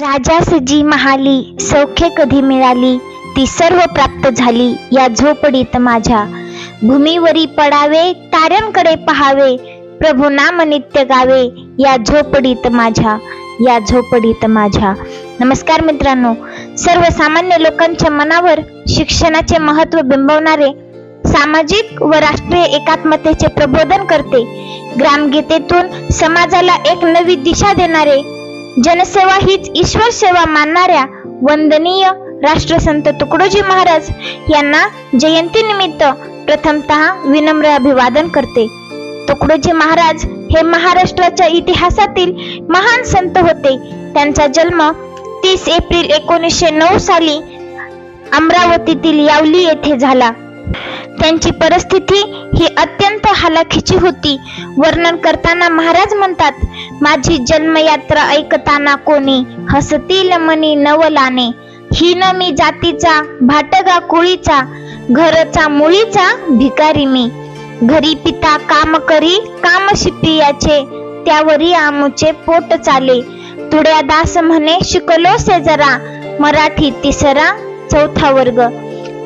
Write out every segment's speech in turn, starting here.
Rajas जी महाली सौख्य कधी मिळाली ती सर्व प्राप्त झाली या झोपडीत माझ्या. भूमीवरी पडावे ताऱ्यांकडे पहावे प्रभू नाम नित्य गावे या झोपडीत माझ्या या झोपडीत माझ्या. नमस्कार मित्रांनो सर्वसामान्य लोकांच्या मनावर शिक्षणाचे महत्त्व बिंबवणारे सामाजिक व राष्ट्रीय एकात्मतेचे प्रबोधन करते ग्रामगीतेतून समाजाला एक नवी दिशा देणारे जनसेवा हीच ईश्वर सेवा मानणाऱ्या वंदनीय राष्ट्रसंत तुकडोजी महाराज यांना जयंतीनिमित्त प्रथमतः विनम्र अभिवादन करते. तुकडोजी महाराज हे महाराष्ट्राच्या इतिहासातील महान संत होते. त्यांचा जन्म तीस एप्रिल एकोणीसशे नऊ साली अमरावतीतील यावली येथे झाला. त्यांची परिस्थिती ही अत्यंत हालाखीची होती. वर्णन करताना महाराज म्हणतात माझी जन्मयात्रा ऐकताना कोणी हसतील मनी नवलाने. हीन मी जातीचा भाटगा कुळीचा घरचा मुळीचा भिकारी मी. घरी पिता काम करी काम शिपियाचे त्यावरी आमुचे पोट चाले. तुड्या दास म्हणे शिकलो से जरा मराठी तिसरा चौथा वर्ग.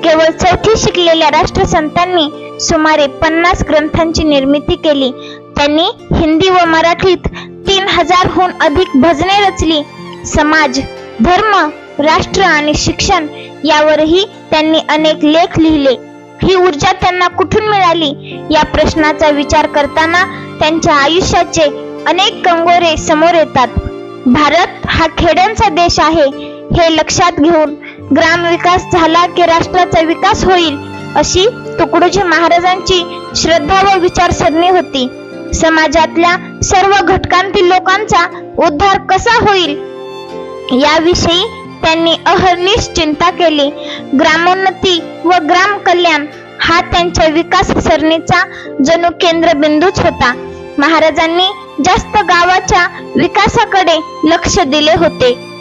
केवळ चौथी शिकलेल्या राष्ट्रसंतांनी सुमारे पन्नास ग्रंथांची निर्मिती केली. त्यांनी हिंदी व मराठीत तीन हजारहून अधिक भजने रचली. समाज धर्म राष्ट्र आणि शिक्षण यावरही त्यांनी अनेक लेख लिहिले. ही ऊर्जा त्यांना कुठून मिळाली? या प्रश्नाचा विचार करताना त्यांच्या आयुष्याचे अनेक कंगोरे समोर येतात. भारत हा खेड्यांचा देश आहे हे लक्षात घेऊन ग्राम विकास झाला की राष्ट्राचा विकास होईल अशी तुकडोजी महाराजांची श्रद्धा व विचारसरणी होती. समाजातल्या सर्व घटकांतील लोकांचा उद्धार कसा होईल? याविषयी त्यांनी अहर्निश चिंता केली. ग्रामोन्नती व ग्राम कल्याण हा त्यांच्या विकास सरणीचा जणू केंद्रबिंदूच होता. महाराजांनी जास्त गावाच्या विकासाकडे लक्ष दिले होते.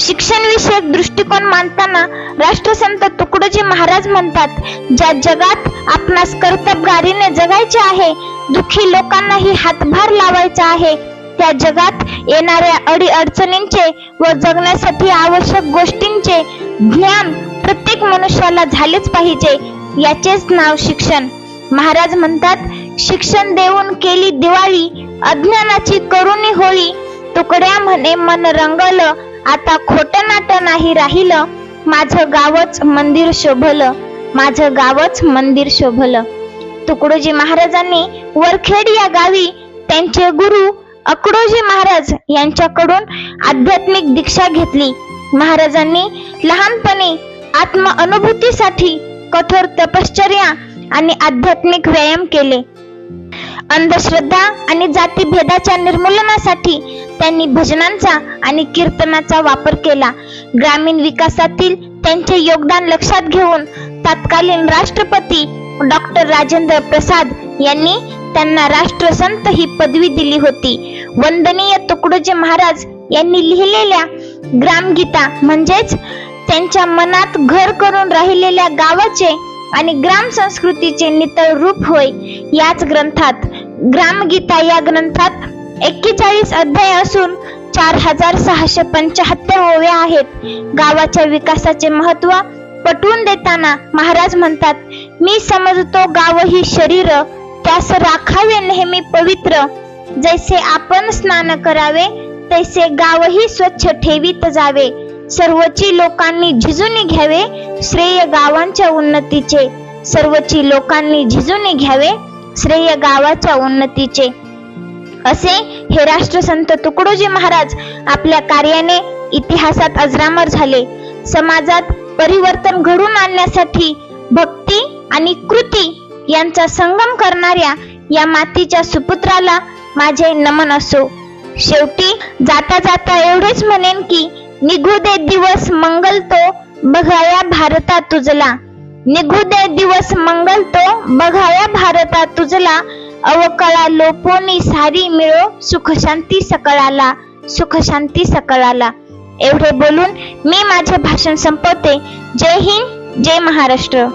शिक्षण विषयक दृष्टिकोन मांडताना राष्ट्रसंत तुकडोजी महाराज म्हणतात ज्या जगात आपणास कर्तबगारीने जगायचे आहे दुःखी लोकांनाही हातभार लावायचा आहे त्या जगात येणाऱ्या अडी अडचणींचे व जगण्यासाठी आवश्यक गोष्टींचे ज्ञान प्रत्येक मनुष्याला झालेच पाहिजे याचेच नाव शिक्षण. महाराज म्हणतात शिक्षण देऊन केली दिवाळी अज्ञानाची करुणी होळी तुकड्या म्हणे मन रंगलं आता खोट नाट नाही राहिलं माझं गावच मंदिर शोभलं माझं गावच मंदिर शोभलं. तुकडोजी महाराजांनी वरखेड या गावी त्यांचे गुरु अकडोजी महाराज यांच्याकडून आध्यात्मिक दीक्षा घेतली. महाराजांनी लहानपणी आत्म अनुभूतीसाठी कठोर तपश्चर्या आणि आध्यात्मिक व्यायाम केले. अंधश्रद्धा आणि जातीभेदाच्या निर्मूलनासाठी त्यांनी भजनांचा आणि कीर्तनाचा वापर केला. ग्रामीण विकासातील त्यांचे योगदान लक्षात घेऊन तत्कालीन राष्ट्रपती डॉक्टर राजेंद्र प्रसाद यांनी त्यांना राष्ट्रसंत ही पदवी दिली होती. वंदनीय तुकडोजी महाराज यांनी लिहिलेल्या ग्रामगीता म्हणजेच त्यांच्या मनात घर करून राहिलेल्या गावाचे आणि ग्राम संस्कृतीचे नितळ रूप होय याच ग्रंथात. ग्रामगीता या ग्रंथात एक्केचाळीस अध्याय असून चार हजार सहाशे पंचाहत्तर ओव्या आहेत. गावाच्या विकासाचे महत्त्व पटवून देताना महाराज म्हणतात मी समजतो गाव ही शरीर त्यास राखावे नेहमी पवित्र. जैसे आपण स्नान करावे तैसे गावही स्वच्छ ठेवीत जावे. सर्वची लोकांनी झिजून घ्यावे श्रेय गावांच्या उन्नतीचे सर्वची लोकांनी झिजून घ्यावे श्रेय गावाच्या उन्नतीचे. असे हे राष्ट्रसंत तुकडोजी महाराज आपल्या कार्याने इतिहासात अजरामर झाले. समाजात परिवर्तन घडून आणण्यासाठी भक्ती आणि कृती यांचा संगम करणाऱ्या या मातीच्या सुपुत्राला माझे नमन असो. शेवटी जाता जाता एवढेच म्हणेन की निघू दे दिवस मंगल तो बघाया भारता तुझला. निघू दे दिवस मंगल तो. बघाया भारता तुझला. अवकळा लोपोनी सारी मिळो. सुख शांती सकळाला. सुख शांती सकळाला. एवढे बोलून मी माझे भाषण संपवते. जय हिंद जय महाराष्ट्र.